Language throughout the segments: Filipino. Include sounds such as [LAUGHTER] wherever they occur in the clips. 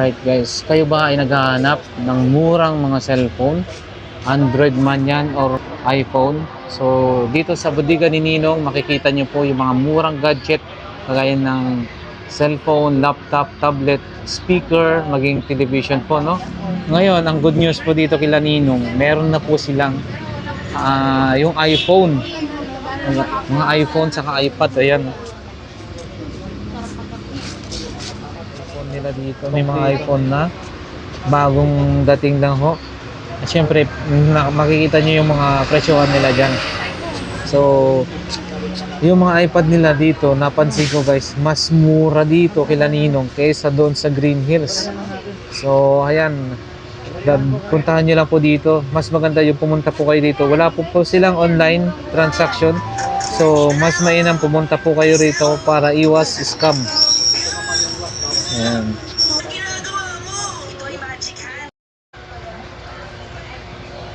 Alright guys, kayo ba ay naghahanap ng murang mga cellphone? Android man yan or iPhone? So dito sa bodega ni Ninong, makikita nyo po yung mga murang gadget kagaya ng cellphone, laptop, tablet, speaker, maging television po, no? Ngayon, ang good news po dito kila Ninong, meron na po silang ah, yung iPhone. Mga iPhone saka iPad, ayan. Nila dito. May mga iPhone na. Bagong dating lang ho. At syempre, makikita nyo yung mga presyohan nila dyan. So, yung mga iPad nila dito, napansin ko guys, mas mura dito kila Ninong kaysa doon sa Green Hills. So, ayan. Puntahan nyo lang po dito. Mas maganda yung pumunta po kayo dito. Wala po po silang online transaction. So, mas mainam pumunta po kayo rito para iwas scam. Ayan.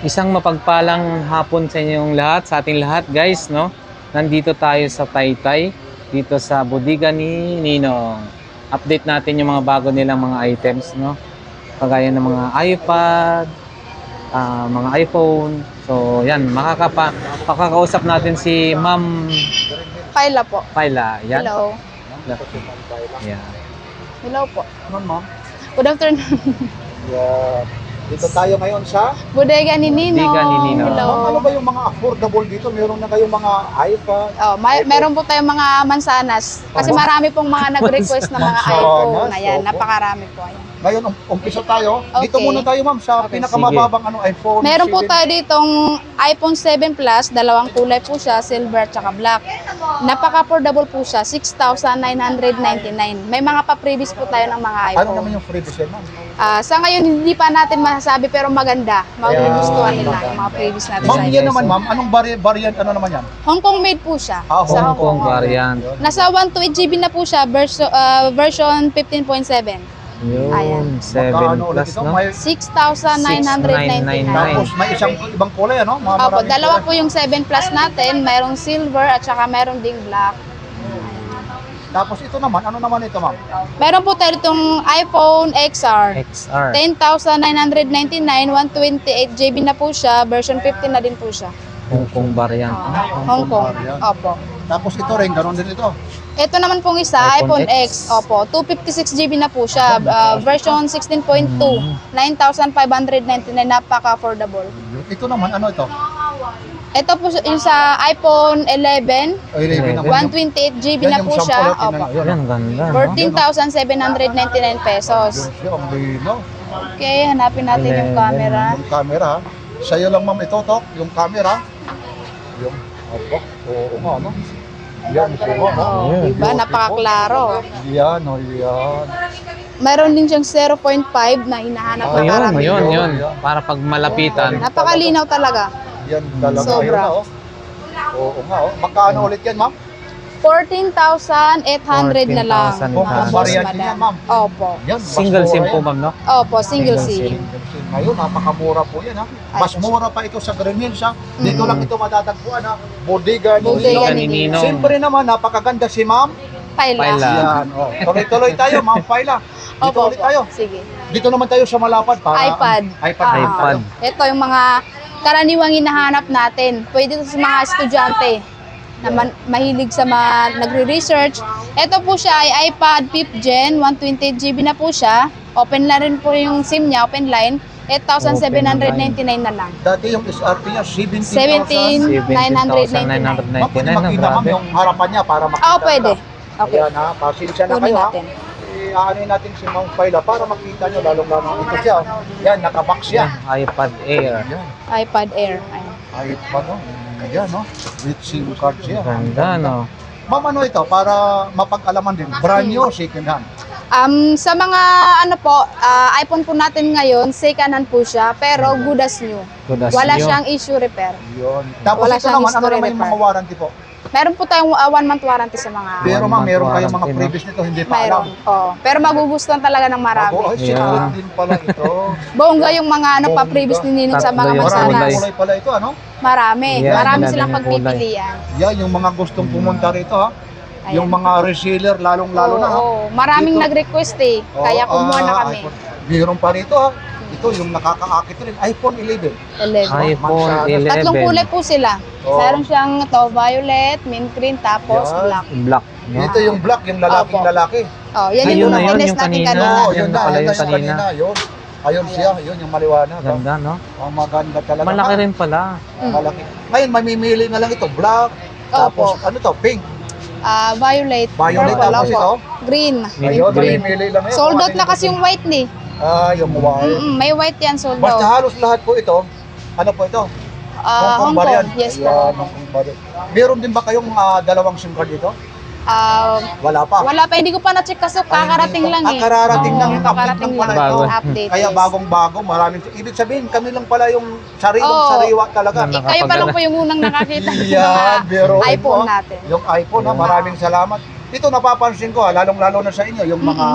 Isang mapagpalang hapon sa inyong lahat, sa ating lahat guys, no? Nandito tayo sa Taytay, dito sa bodega ni Ninong. Update natin yung mga bago nilang mga items, no? Kagaya ng mga iPad, ah, mga iPhone. So, yan, makakapa, makakausap natin si Ma'am Paila po. Paila. Yan. Hello. Yan. Hello po. Ano ma'am? Good afternoon. Yeah. Dito tayo ngayon sa... Bodega ni Nino. Bodega ni Nino. Hello. Ma'am, ano ba yung mga affordable dito? Meron na kayong mga iPad? Oh, may, meron po tayong mga mansanas. Kasi Opo. marami pong mga [LAUGHS] nag-request na mga iPhone. Ayan, napakarami po. Ayan. Ngayon, um, umpisa tayo. Dito Okay. muna tayo ma'am sa Okay. pinakamababang ano, iPhone. Meron po 7. tayo ditong iPhone 7 Plus, dalawang kulay po siya, silver at black. Napaka-affordable po siya, 6,999. May mga pa-previous po tayo ng mga Ano iPhone. naman yung free design ma'am? Ah, sa ngayon, hindi pa natin masasabi pero maganda. Magugustuhan nila yung mga previous natin Ma'am, sa yan naman ma'am. Anong vari- variant ano naman yan? Hong Kong made po siya. Ah, sa Hong Kong variant. Nasa 128 GB na po siya, verso, ah, version 15.7. Yun, Ayan. 7 Magkano plus, ito? no? May, 6,999. tapos may isang ibang kulay ano? Mga Opo, maraming dalawa kulay. po yung 7 Plus natin. Mayroong silver at saka mayroong ding black. Tapos ito naman, ano naman ito ma'am? Meron po tayo itong iPhone XR. XR. 10,999, 128 GB na po siya. Version 15 na din po siya. Hong Kong variant. Hong Kong. Opo. Tapos ito rin, ganoon din ito. Ito naman pong isa, iPhone iPhone, X. Opo, 256 GB na po siya. Ah, version 16.2. 9,599, napaka-affordable. Ito naman, ano ito? Ito po yung sa iPhone 11, Ay, 11 naman. 128 GB Yan na yung po siya. Opo. Yan, ganda, no? 14,799 pesos. Yun ang. Okay, hanapin natin yung 11. camera. Yung camera, ha? sa'yo lang ma'am ito, Tok, yung camera. Yung, opo, oo nga, no? Yan, siya, no? Oh, Ayun. diba? Napakaklaro. Yan, o yan. Meron din siyang 0.5 na hinahanap na Ayun, karami. ayun, yun. Para pag malapitan. Napakalinaw talaga. Yan talaga, Sobra. ayun na, oh. Oo nga, oh. Magkano ulit yan, ma'am? 14,800 na lang. 14,800. Kung Tapos, variant madam. yan, ma'am. Opo. Yan, mas Single SIM po, ma'am, no? Opo, single Single SIM. Ngayon, napakamura po yan, ha? Mas mura pa ito sa Green Hills, ha? Dito Mm. lang ito matatagpuan, ha? Bodega ni Bodega Ninong. ni Ninong. Siyempre naman, napakaganda si ma'am. Paila. Paila. Yan, oh. Tuloy-tuloy tayo, ma'am Paila. Dito Opo, ulit tayo. Sige. Dito naman tayo sa Malapad para iPad. iPad. Ah. iPad. Ito yung mga karaniwang hinahanap natin. Pwede ito sa mga estudyante na man- mahilig sa mga nagre-research. Ito po siya ay iPad 5th Gen, 128 GB na po siya. Open na rin po yung SIM niya, open line. 8,799 na lang. Dati yung SRP niya 17,000. 17,999. 17,999 Ma'am, pwede makita ma'am yung harapan niya para makita. Ah, pwede. Okay. Ayan ha, pasensya na Kunin kayo ha. natin. Eh, aanin natin si Ma'am Paila para makita nyo lalong lalong ito siya. oh. Yan, nakabox siya. iPad Air. Yan, iPad Air. Ayan. iPad no. Yan no, with SIM card siya. Ganda, no? Ma'am, ano ito? Para mapag-alaman din. Brand new, second hand. Um, sa mga ano po, ah, iPhone po natin ngayon, second hand po siya, pero good as new. Good as Wala new. siyang issue repair. Yun. Tapos Wala ito siyang naman, ano history naman yung mga repair. warranty po? Meron po tayong ah, one month warranty sa mga Pero ma'am, month meron kayong mga warranty, previous nito, hindi pa alam. Mayroon. Oh, pero magugustuhan talaga ng marami. Abo, ay, Yeah. second din pala ito. [LAUGHS] Bongga yung mga ano pa Bongga. previous ni Ninong sa Tatlo mga yung Maraming mansanas. kulay pala ito, ano? Marami. Yeah, Marami silang kulay. pagpipilian. Yan, yung mga gustong pumunta rito ha. Ayan. Yung mga reseller, lalong-lalo na. ha? Oo, maraming Dito. nag-request eh. Kaya Oo, kumuha na ah, kami. iPhone. Meron pa rito ha. Ito yung nakakaakit rin. iPhone 11. 11. iPhone Masyado. 11. Tatlong kulay po sila. Oo. Meron siyang to violet, mint green, tapos Yan. black. Black. No? Ito yung black, yung lalaking Opo. lalaki. Oh, yan Ayun yung na yun, yung natin kanina. kanina. Oo, Yan yun na na, pala yun yung na yung kanina. kanina. Yun. Ayun siya, yun yung maliwanag. ha? Ganda, no? Ang maganda talaga. Malaki rin pala. Mm. Malaki. Ngayon, mamimili na lang ito. Black. Tapos, ano to? Pink. Ah, violet, Violet purple, tapos opo. ito. green. Ayun, green. mamimili lang yan. Sold out na kasi yung white ni. Ah, yung white. Mm-mm, may white yan sold Basta out. halos lahat po ito. Ano po ito? Ah, Hong Kong. variant. Yes po. Ayan, Hong Kong variant. Meron din ba kayong ah, dalawang SIM card dito? Ah, Wala pa. wala pa, hindi ko pa na-check kasi kakarating lang eh. Ah, kararating Oo, lang. Yung update kakarating lang pala lang. Bago. ito. Update. Kaya yes. bagong-bago, maraming. Ibig sabihin, kami lang pala yung sariwang Oo. sariwa talaga. Eh, kayo pa lang po yung unang nakakita ng [LAUGHS] Yan, mga pero [LAUGHS] iPhone natin. Yung iPhone, ha, maraming salamat. Ito napapansin ko, ha, lalong-lalo na sa inyo, yung mga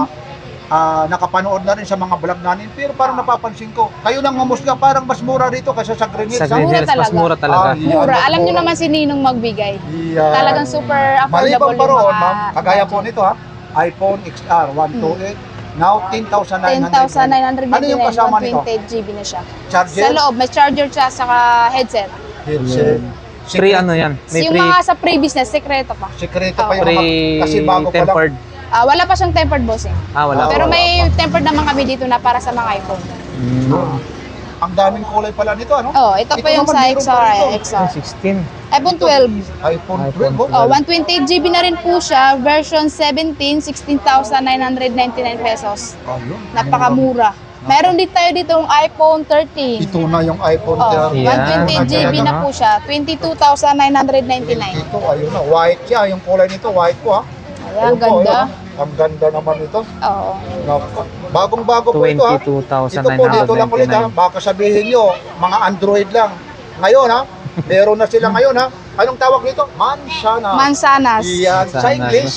ah, nakapanood na rin sa mga vlog namin. Pero parang napapansin ko, kayo nang mamusga, parang mas mura rito kaysa sa Green Hills. Sa ha? Green Hills, mas talaga. mura talaga. Ah, yan, Mura. Alam nyo naman si Ninong magbigay. Yan. Talagang super Maliban affordable pa yung roon, ma'am, kagaya po nito ha, iPhone XR 128, now 10,999. 10,999, Ano yung kasama nito? 128 GB na siya. Charger? Sa loob, may charger siya saka headset. Headset. Free ano yan? May yung free, mga sa pre-business, sekreto pa. Sekreto pa yung mga, kasi bago pa lang. Ah, wala pa siyang tempered bossing. Ah, wala. Ah, Pero wala may tempered naman kami dito na para sa mga iPhone. Mm. Ang daming kulay pala nito, ano? Oh, ito, pa yung naman, sa meron pa XR, rito. XR. 16. iPhone 12. iPhone iPhone 12, oh. Oh, 128 GB na rin po siya, version 17, 16,999 pesos. Ayun. Napakamura. Meron din tayo dito yung iPhone 13. Ito na yung iPhone Oh, 13. Yan, 128 GB na po siya, 22,999. Ito, ayun na. White siya. Yung kulay nito, white po ha. Ayan, Ayun po, ganda. ayun, ha. Ang ganda naman ito. Oo. Bagong-bago po ito ha. Ito po dito lang ulit ha. 22,999. Baka sabihin nyo, mga Android lang. Ngayon ha, meron na sila ngayon ha. Anong tawag nito? Mansana. Mansanas, Yan. Sa Mansanas. English,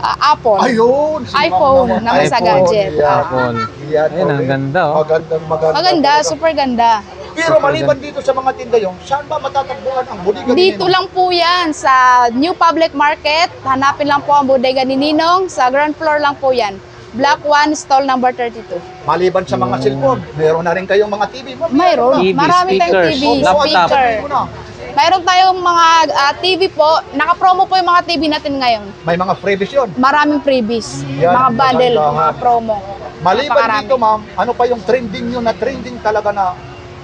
ah, Apple. ayun. si iPhone Ma'am naman sa iPhone, gadget. Yan. Apple. Yan, Ayun, ang ganda oh. Magandang maganda. Maganda, super ganda. Pero maliban dito sa mga tinda yung, saan ba matatagpuan ang bodega ni Dito Ninong? lang po yan sa New Public Market. Hanapin lang po ang bodega ni Ninong. Sa ground floor lang po yan. Block 1, stall number 32. Maliban sa mga cellphone, meron na rin kayong mga TV. Ma'am, Mayroon. TV, Marami tayong speakers, TV, Opo, laptop. speaker. sabihin na. Mayroon tayong mga ah, TV po. Naka-promo po yung mga TV natin ngayon. May mga freebies yun. Maraming freebies. Yan, mga bundle, maganda. mga promo. Maliban Napakarami. dito, ma'am, ano pa yung trending nyo na trending talaga na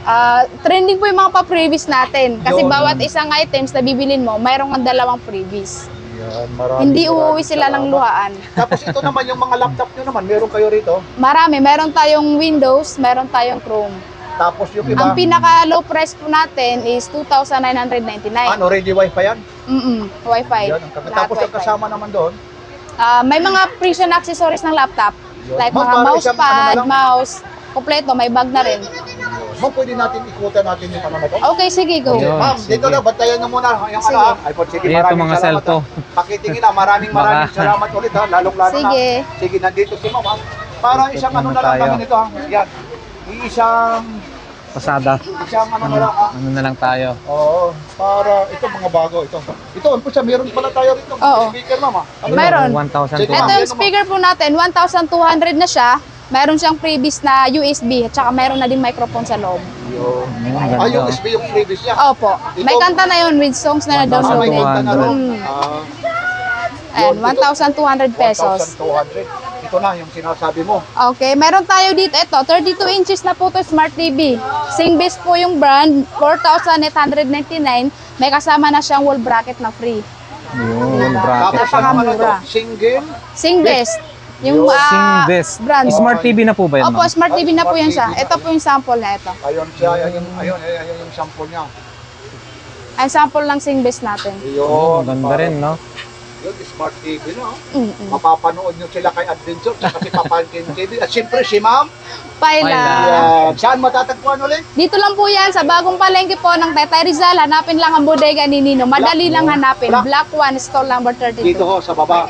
Ah, trending po yung mga pa-freebies natin. Kasi Yun. bawat isang items na bibilin mo, mayroong kang dalawang freebies. Yan, marami. Hindi marami uuwi sila ng salamat. luhaan. Tapos ito naman yung mga laptop nyo naman, meron kayo rito. Marami. Meron tayong Windows, meron tayong Chrome. Tapos yung iba, Ang pinaka low price po natin is 2,999. ano, ready wifi yan? Mm Wi-Fi. Yan, ang Lahat Tapos yung Wi-Fi. kasama naman doon, Ah, may mga prison accessories ng laptop. Yun. Like Ma'am, mga para isang ano na mousepad, lang? mouse, kompleto, may bag na rin. ma'am, pwede natin ikutan natin yung ano na to. Okay, sige, go. Yun. Ma'am, sige. dito na, bantayan nyo muna yung Sige. ano ha. iPhone, sige, Ayan, maraming ito mga salamat. cellphone. ha. Pakitingin na, maraming maraming Baka. salamat ulit ha, lalong-lalo na. Sige. Sige, nandito si ma'am ha. Para isang ano na lang tayo. kami nito ha. Yan. Isang, Pasada. isang ano na lang ha. Ano na lang tayo. Oo, para ito mga bago ito. Ito, ano po siya, meron pala tayo rito. Oo. Speaker ma'am ha. Ano Ayun, Meron. 1,200. Sige, Ito ma'am. yung speaker po natin, 1,200 na siya. Meron siyang freebies na USB, at saka meron na din microphone sa loob. Yun. Ayun, ang Ah, yung ganda. SB yung previous niya. Opo. May Ito- kanta na yun with songs na Ah, may na-downloaded. kanta na rin. Mm. Ah, Ayan, Yun, ito- 1,200 pesos. 1,200. Ito na yung sinasabi mo. Okay, meron tayo dito. Ito, 32 inches na po to Smart TV. Singbase po yung brand, 4,899. May kasama na siyang wall bracket na free. Yun, Tapos bracket. ano ano to? Napakamura. Single. Singbase. Yung Yun. ah, Singbest. brand. Smart TV na po ba yan, Opo, ma'am? Smart TV na po yan siya. Ito po yung sample na ito. Ayun siya, ayun, ayun, ayun, ayun yung sample niya. Ang sample ng Singbase natin. Yun. Ganda parang- rin, no? Yun, smart TV na. oh. Mm-mm. Mapapanood nyo sila kay Adventure, tsaka si Papankin TV. At siyempre si Ma'am. Paila. Yan. Saan matatagpuan ulit? Dito lang po yan, sa bagong palengke po ng Tetay Rizal. Hanapin lang ang bodega ni Nino. Madali Black lang hanapin. Black. Black 1, stall number 32. Dito ho, sa baba.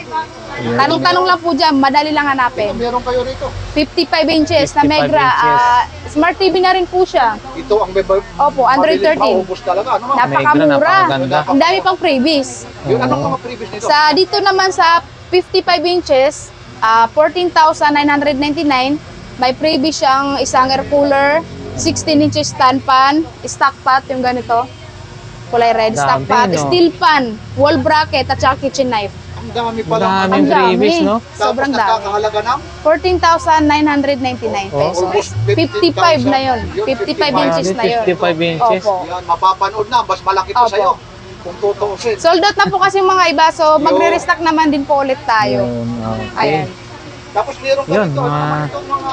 Tanong-tanong lang po dyan, madali lang hanapin. Meron kayo rito. 55 inches na 55 Megra. inches. ah, smart TV na rin po siya. Ito ang may Opo, Android 13. Maubos talaga, ano ma'am? Napakamura. napakaganda. Ang dami pang freebies. Yun, anong mga previous nito? Sa dito naman sa 55 inches, ah 14,999. May freebies siyang isang air cooler, 16 inches stand pan, stock pot yung ganito. Kulay red, stock Dami, pot, no? steel pan, wall bracket at saka kitchen knife. Ang dami Ang pala. daming Ang dami. freebies, no? Sobrang Tapos dami. nagkakahalaga ng 14,999 Oh, pesos. almost 55 na yun. 50,000. 55 Yun, inches na yun. 55 inches. Opo. Yan, mapapanood na. Mas malaki pa Opo. sa'yo. Kung tutuusin. Sold out na po kasi mga iba, so magre-restock naman din po ulit tayo. Yun, okay. Ayan. Tapos meron ka Yun, dito. Ano mga- naman itong mga...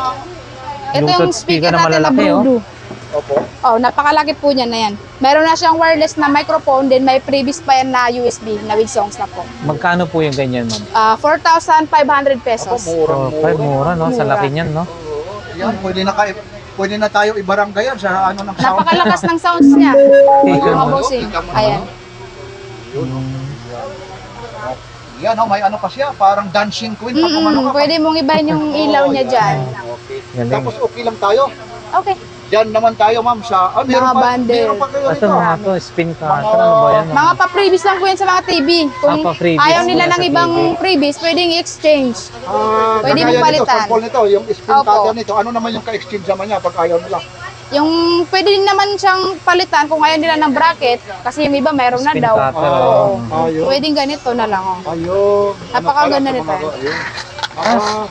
Ito yung speaker speaker na natin na malalaki, oh. Opo. Oh, napakalaki po niyan na yan. Meron na siyang wireless na microphone, din may previous pa yan na USB na with songs na po. Magkano po yung ganyan, ma'am? Ah, 4,500 Opo, pesos. murang Oh, five, mura, no? Sa Mura. laki niyan, no? Oo. Yan, pwede na, kayo, pwede na tayo ibaranggayan sa ano ng sound. Napakalakas ng sounds niya. Tingnan Mga mo. bossing. Tingnan mo, Ayan. Yun. Yan, oh, may ano pa siya. Parang dancing queen. Pag umano Mm-mm, ka. pwede mong ibahin yung [LAUGHS] ilaw niya dyan. Okay. Galing. Tapos okay lang tayo. Okay. Diyan naman tayo, ma'am, sa... Ah, meron Mga pa, bundle. meron pa kayo Ito rito. mga to, spin cutter, ano ba yan? Mga pa-previous lang po yan sa mga TV. Kung Ah, pa-previous ayaw nila muna ng sa ibang TV. previous, pwedeng i-exchange. Ah, Pwede kagaya mong nito, palitan. sample nito, yung spin Opo. cutter nito. Ano naman yung ka-exchange naman niya pag ayaw nila? Yung pwede din naman siyang palitan kung ayaw nila ng bracket kasi yung iba meron na Spin daw. cutter, Oo. Ah, ayun. Pwedeng ganito na lang oh. Ayun. Napakaganda pala nito. mga- ayun. Ah, oh.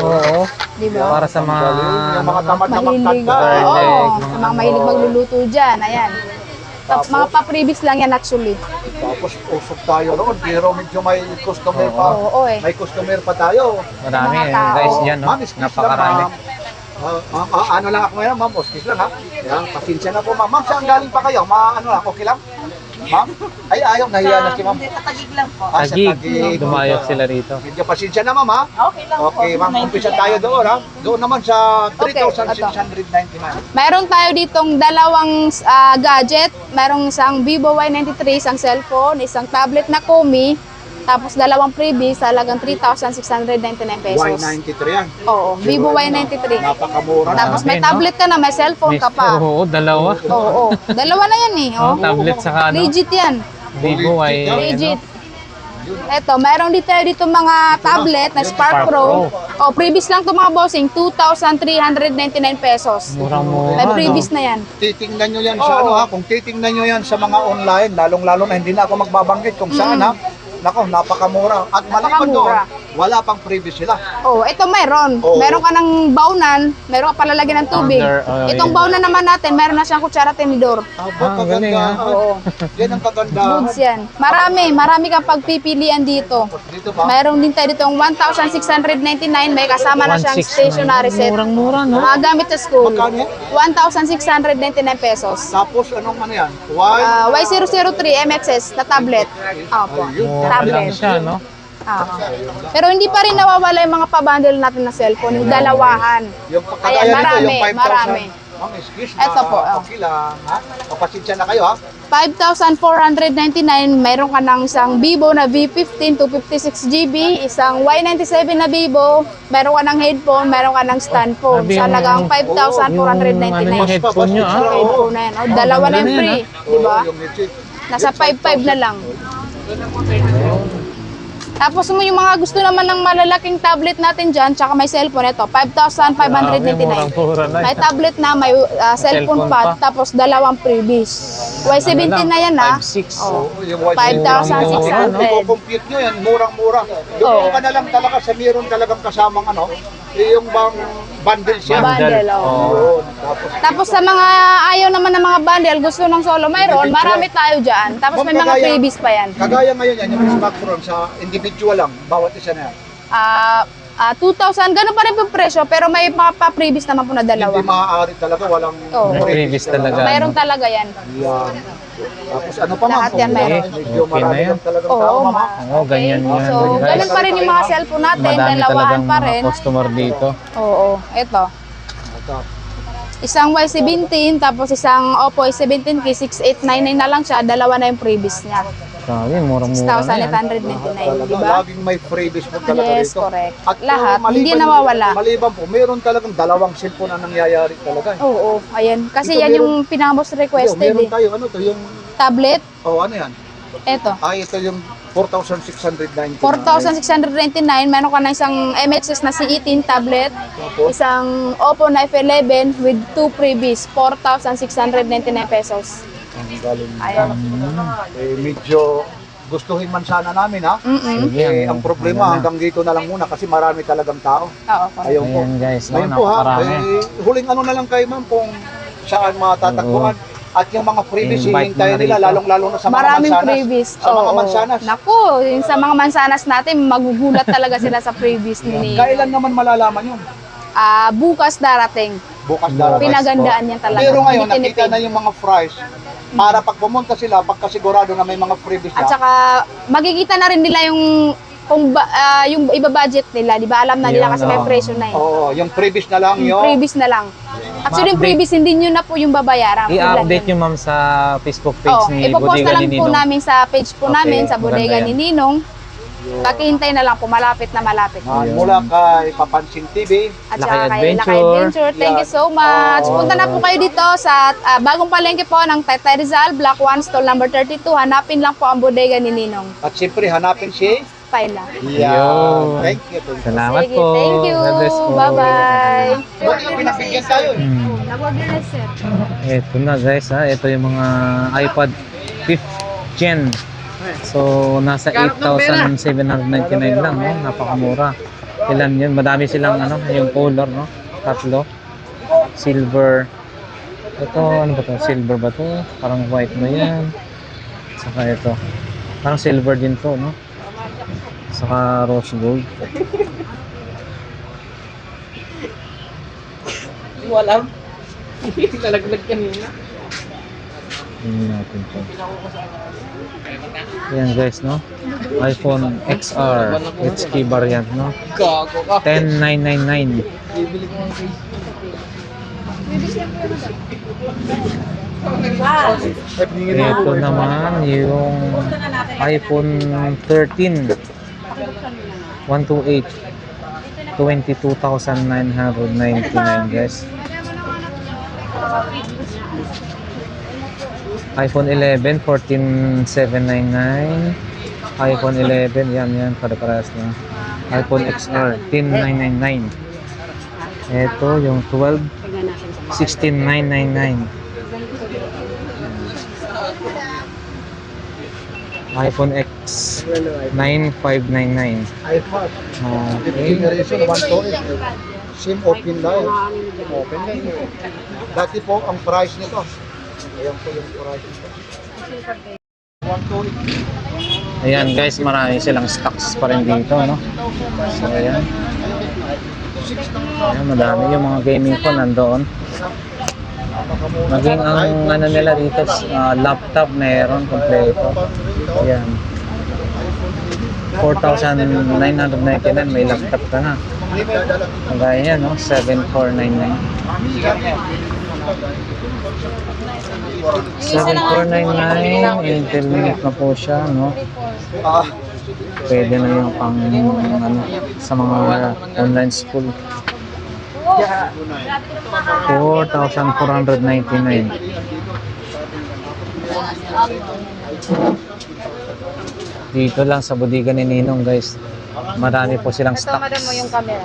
Oo. Di ba? Para sa mga... Yung mga tamad na Mahilig. Garlic, Oo. mga Sa mga mahilig magluluto dyan. Ayan. Tapos? mga pa-previous lang yan actually. Tapos usok tayo roon, pero medyo may customer pa. Oo, oo eh. May customer pa tayo. Marami, Mga tao. guys, yan, no? Ma'am, excuse Napakarami. lang, ma'am. Ah, ah, ah, ano lang ako ngayon, ma'am, excuse lang ha. Yan, pasensya na po, ma'am. Ma'am, saan galing pa kayo? Ma, ano lang, okay lang? Ma'am? Ay, ayaw, nahiya na si ma'am. Tatagig lang po. Ah, sa Tagig. Dumayot sila rito. Medyo pasensya na, ma'am, ha? Okay lang po. Okay, ma'am, umpisa tayo doon, ha? Doon naman sa Okay, 3,699. Meron tayo ditong dalawang ah, gadget. Merong isang Vivo Y93, isang cellphone, isang tablet na Komi, tapos dalawang freebies, halagang 3,699 pesos. Y93 yan. Oo, Vivo Y93. Napakamura na. Tapos may no? tablet ka na, may cellphone ka pa. Oo, dalawa. Oo, oo. Dalawa na yan eh. Oh, Oh. tablet saka ano, Legit yan. Vivo ano, Legit. Eto, meron dito dito mga tablet na Spark Pro. Oh, previous lang to mga bossing, 2,399 pesos. murang-mura, May previous na yan. titingnan nyo yan sa ano ha, kung titingnan nyo yan sa mga online, lalong-lalo na hindi na ako magbabanggit kung saan ha, nako, napakamura. At maliban doon. Wala pang previous sila. Oh, ito meron. Oo. Meron ka ng baunan, meron ka palalagyan ng tubig. Under, oh, Itong yun. baunan naman natin, meron na siyang kutsara tinidor. Aba, Ah, galing, kaganda. ha? Oo. [LAUGHS] Yan ang kagandahan. Goods yan. Marami, marami kang pagpipilian dito. Dito ba? Meron din tayo ditong 1,699, may kasama na siyang 1,600. stationary set. Murang-mura, no? Mga gamit sa school. Magkano yan? 1,699 pesos. Tapos anong ano yan? Why? Ah, Y003 MXS na tablet. Opo, lang tablet. siya, no? Ah. Pero hindi pa rin nawawala yung mga pa-bundle natin na cellphone, yung dalawahan. yung Ayan, kagaya nito, marami, yung 5,000. marami. Ma'am, excuse Eto na, po, oh. okay lang. Ha? Kapasensya na kayo ha. 5,499, mayroon ka ng isang Vivo na V15 to 56GB, isang Y97 na Vivo, mayroon ka ng headphone, mayroon ka ng stand phone. Sabi Sa yung- halagang Yung ano, 5,499. yung headphone nyo, ah. Headphone na yan. Oh, dalawa na yung free. yan, Di ba? Oo, yung legit. Nasa 5,500 na lang. Tapos mo yung mga gusto naman ng malalaking tablet natin dyan, tsaka may cellphone, ito, 5,599. Murang-mura na. May tablet na, may uh, cellphone, Cellphone pa, pa. tapos dalawang freebies. Y17 Ano na yan ha. 5,600. Oh. Oo, yung 5,600. Kung compute nyo yan, murang-mura. Doon Oo. ka na lang talaga sa meron talagang kasamang ano, yung bang bundle siya. Bundle. Oo. Yun. Tapos, Tapos sa mga ayaw naman ng mga bundle, gusto ng solo, mayroon, marami tayo dyan. Tapos may mga Kagaya- freebies pa yan. kagaya ngayon yan, yung smartphone sa individual lang, bawat isa na yan. Ah, ah, 2,000, ganun pa rin po presyo, pero may mga pa-freebies naman po na dalawa. Hindi maaari talaga, walang Oo. May previous talaga. Mayroon talaga yan. Yan. Tapos ano pa ma'am? Lahat yan meron. Medyo Okay marami na yan. lang talagang Oo, tao, ma'am. ma. Oo, ganyan Okay. yan, So, guys. ganun pa rin yung mga cellphone natin, Madami dalawahan talagang pa mga rin. customer dito. Oo, ito. Isang Y17, tapos isang Oppo Y17 K6899 na lang siya, dalawa na yung previous niya. Sabi, murang-mura na yan. 6,899, di ba? Laging may freebies po talaga Yes, dito. correct. At Lahat, uh, hindi maliban- nawawala. Maliban po, meron talagang dalawang cellphone na nangyayari talaga. Oo, ayan. Kasi Ito yan meron- yung pinaka-most requested meron eh. tayo, ano to, yung, Tablet, oh ano yan? eto. Ay, ito yung 4,699. 4,699, meron ka na isang MXS na C18 tablet, Opo. isang Oppo na F11 with two freebies, 4,699 pesos. Ang galing. Ayan. Eh, medyo gustuhin man sana namin ha. Mm-mm. Sige, Eh, ang problema ano na. hanggang dito na lang muna kasi marami talagang tao. Oo, correct. Ayun po. Ayan guys, no, Ngayon po ha, napakarami. eh, huling ano na lang kay ma'am kung saan matatagpuan. At yung mga freebies, Invite hihintayin mo na nila, rito. lalong-lalo na sa mga Maraming mansanas. freebies. Sa mga Oo. mansanas. Naku, yung sa mga mansanas natin, magugulat talaga sila sa freebies ni Kailan naman malalaman yun? Ah, bukas darating. Bukas darating. Pinagandaan yan talaga. Pero ngayon, Hindi nakita tinipid. na yung mga fries para pag pumunta sila, pagkasigurado na may mga freebies At na, saka magkikita na rin nila yung kung ba, ah, yung iba budget nila, 'di ba? Alam na nila Yun, kasi may presyo na eh. oo, yung freebies na lang Yung yun. freebies na lang. Actually, yung Ma-update. freebies hindi nyo na po yung babayaran. I-update nyo ma'am sa Facebook page Oh, ni ipopost Bodega na lang ni po Ninong. namin sa page po Okay, namin sa maganda bodega yan. ni Ninong. Pakihintay na lang po, malapit na malapit. Ah, Ayun. mula kay Papansin TV, At Lakay saka kay Adventure. Lakay Adventure. Thank you so much. Oo. Punta na po kayo dito sa ah, bagong palengke po ng Taytay Rizal, Block 1, stall number 32. Hanapin lang po ang bodega ni Ninong. at siyempre hanapin si Paila. Yeah. Ayun. Thank you. Thank you. Salamat Sige, po. thank you. God bless po. Bye-bye. Buti nga pinagbigyan tayo eh. Hmm. Nag-order na, sir. Ito na guys ha, ito yung mga iPad 5th Gen. So nasa 8,799 lang no, napakamura. Ilan yun? Madami silang ano, yung color no, tatlo. Silver. Ito ano ba to? Silver ba to? Parang white na yan. Saka ito. Parang silver din to no. Saka rose gold. Walang. [LAUGHS] Nalaglag kanina. Tingnan natin to. Yan guys, no? iPhone XR HK variant, no? Gago ka. 10999. Bibili ko ng face. Ito naman yung iPhone 13 128 22,999 guys. iPhone 11 14,799 iPhone 11 yan yan para-parehas na iPhone XR 10999 ito yung 12 16999 iPhone X 9599 iPad. okay. Generation 128. SIM open live. Open na. Dati po, ang price nito. Ayan po yung nito. 128. Ayan guys, marami silang stocks pa rin dito, no? So ayan. Ayan, madami yung mga gaming phone nandoon. Maging ang ano nila dito, ah, laptop meron kompleto. Ayan. 4,999 may laptop ka na. Kagaya yan, no? 7,499. 7,499 Intel Mint na po siya, no? Ah, Pwede na yung pang ano, sa mga online school. 4,499. Dito lang sa bodega ni Ninong guys. Marami po silang Ito, madam mo stocks. yung camera.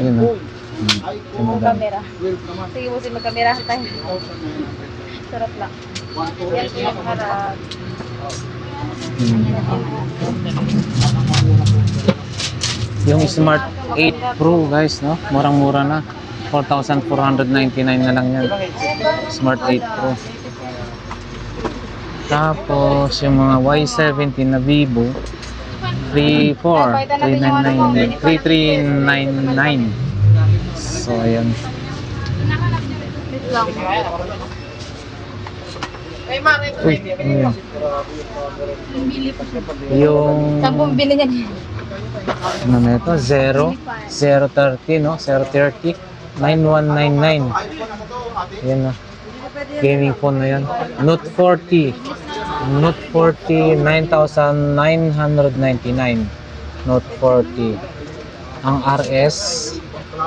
Yun, no? Hmm. Si Yung camera. Sige po, sige mag-camera tayo. Sarap lang. Yan po yung harap. Yung Smart 8 Pro guys, no? Murang-mura na. 4,499 na lang yan. Smart 8 Pro. Tapos yung mga Y70 na Vivo 34 399 3399 So ayan. Wait lang. Uy, ayun. Yung po bili niyan? ano na ito? 0 030 no? 030 9199 Yan na. Gaming phone na yan. Note 40 Note 40, 9,999. Note 40. Ang RS,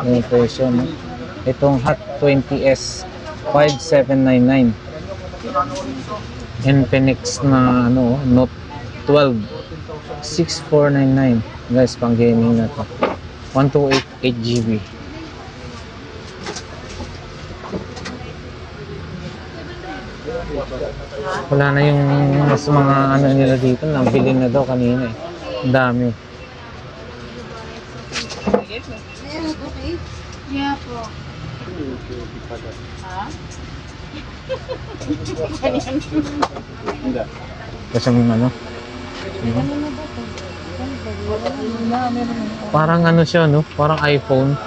yung presyo, no? Itong Hot 20S, 5799. Infinix na ano, Note 12, 6499. Guys, pang gaming na to. 128 8GB. Wala na yung mas mga ano nila dito, nabili na daw kanina eh. Ang dami. Yeah po. Kasi yung ano. Parang ano siya, no? Parang iPhone.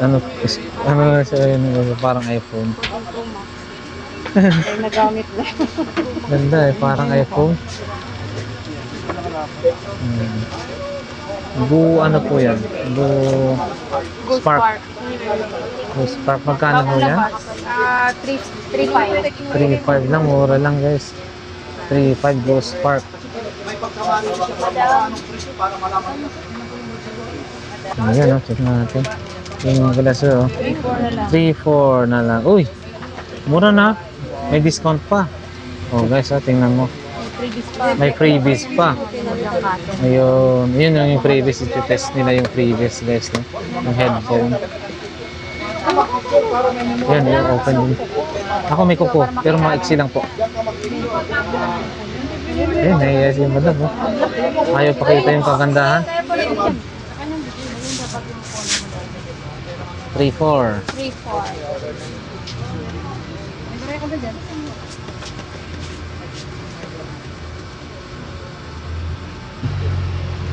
Ano, ano siya yun, parang iPhone. Ay, nagamit na. Ganda eh, parang iPhone. Hmm. Bu, ano po yan? Bu, Gold Spark. Spark. Bu Spark. Magkano po yan? Ah, 3 3.5. 3.5 lang, mura lang guys. 3.5 Go Spark. Ayan, oh, check natin. Yung. 3.4 na lang. 3.4 na lang. Uy, mura na. May discount pa. Oh guys, oh, tingnan mo. Freebies pa. May freebies pa. Ayun, yun yung previous, iti-test nila yung previous guys, no? Yung headphone. Yan, yung open din. Ako may kuko, pero maiksi lang po. Ayun, nahiya si madam, oh. Ayaw pakita yung kagandahan. 3-4. 3.4.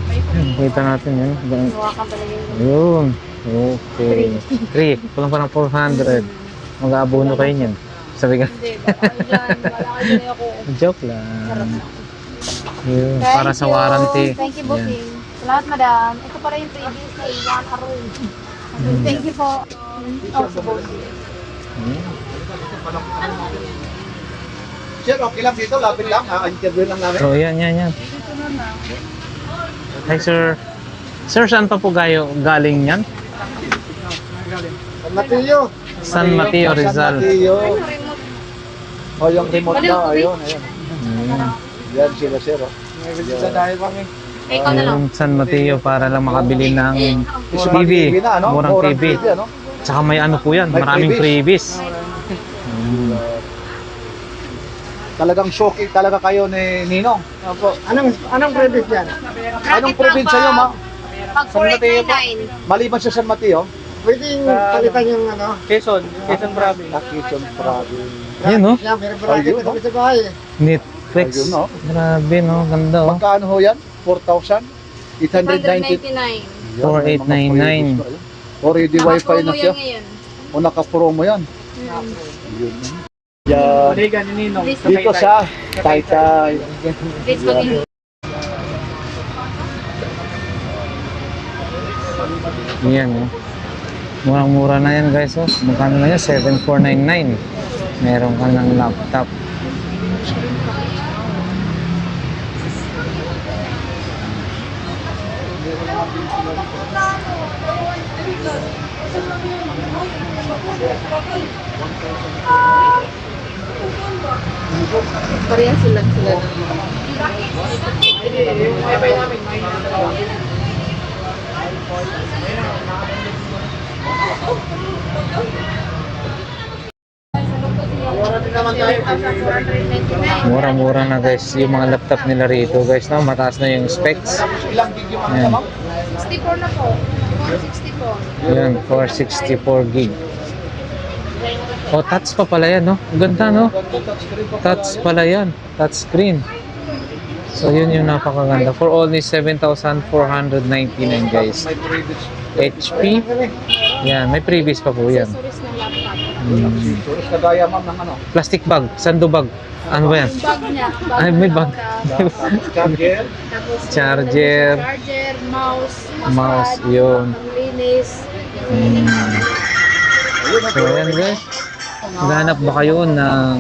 Ayun, Kita natin yun. Pala Ayun. Okay. 3. Kulang pa ng 400. Mag-aabono kayo niyan. Sabi ka, Hindi, ako. joke lang. Yun, para sa Thank you. warranty. Thank you, Yan. Booking. Salamat, madam. Ito para yung previous na iwan aroy. Thank you po. Oh, sa Booking. Sir, okay lang dito, lapit lang. Ah, interview lang namin. So, yan, yan, yan. Hi, sir. Sir, saan pa po gayo galing yan? San Mateo. San Mateo, San Rizal. Mateo. O, yung remote okay. ayun, ayun. Hmm. Yan sila, sir. oh. Sa dahil kami. Ikaw na lang. Yung San Mateo para lang makabili ng TV. ano? Murang TV. ano? Tsaka may ano po yan, maraming freebies. Hmm. Talagang shocking talaga kayo ni Ninong. Opo. Anong, anong credit yan? Anong probinsya yun, ma? Pag San Mateo po. 499. Maliban sa San Mateo? Pwedeng palitan yung ano? Quezon. Quezon Province. Nakitong Province. Yan, no? Yan, meron bracket Ayun, na kami sa bahay eh. Netflix. Ayun, no? Grabe, no? Ganda, oh. Magkano ho yan? 4,000? 890? 199. 4899. Already wifi na siya. ngayon. O naka-promo yan. Mm. Yun. Yan. Dito sa Taytay. Mag Yan, oh. Murang-mura na yan, guys, oh. Magkano na yan? 7499. Meron ka ng laptop. Pareha sila sila. Mura-mura na, guys. Yung mga laptop nila rito, guys, no? Mataas na yung specs. Ilang gig yung Yan. ma'am? 64 na po. 464. Yan, 464 gig. Oh, touch pa pala yan, no? Ang Ganda, no? Touch pala yan. Touch screen. So, yun yung napakaganda. For only 7,499, guys. HP. Yan, may previous pa po yan. Accessories ng laptop. Hmm. Terus kagaya ma'am ng ano? Plastic bag, sando bag. Ano ba yan? Bag niya. Bag Ay, may bag. Charger. Charger. Charger, mouse, Mouse, pad, yun. panglinis. Hmm. So, yan guys. Ganap ba kayo ng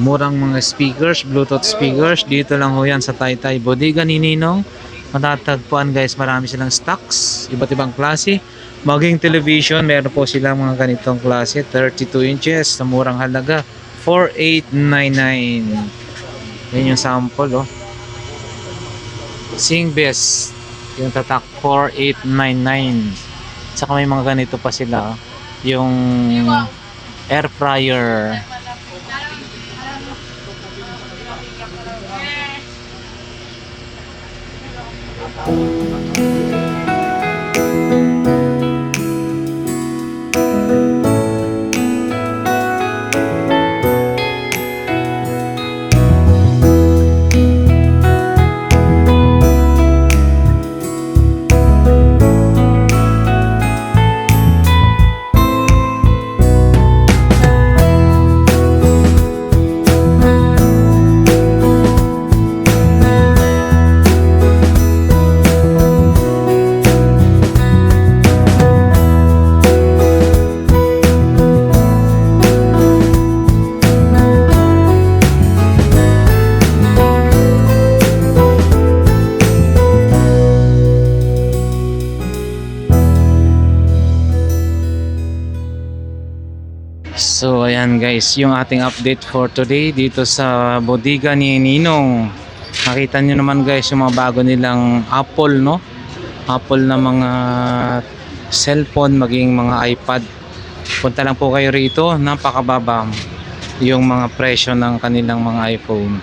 murang mga speakers, Bluetooth speakers. Dito lang ho yan sa Taytay Bodega ni Ninong. Matatagpuan guys, marami silang stocks, iba't ibang klase. Maging television, meron po silang mga ganitong klase, 32 inches sa murang halaga, 4899. Yan yung sample, oh. Sing Best, yung tatak 4899. Saka may mga ganito pa sila, oh. yung air fryer. Guys, yung ating update for today dito sa bodega ni Ninong. Nakita nyo naman guys yung mga bago nilang Apple no. Apple na mga cellphone maging mga iPad. Punta lang po kayo rito, napakababa yung mga presyo ng kanilang mga iPhone.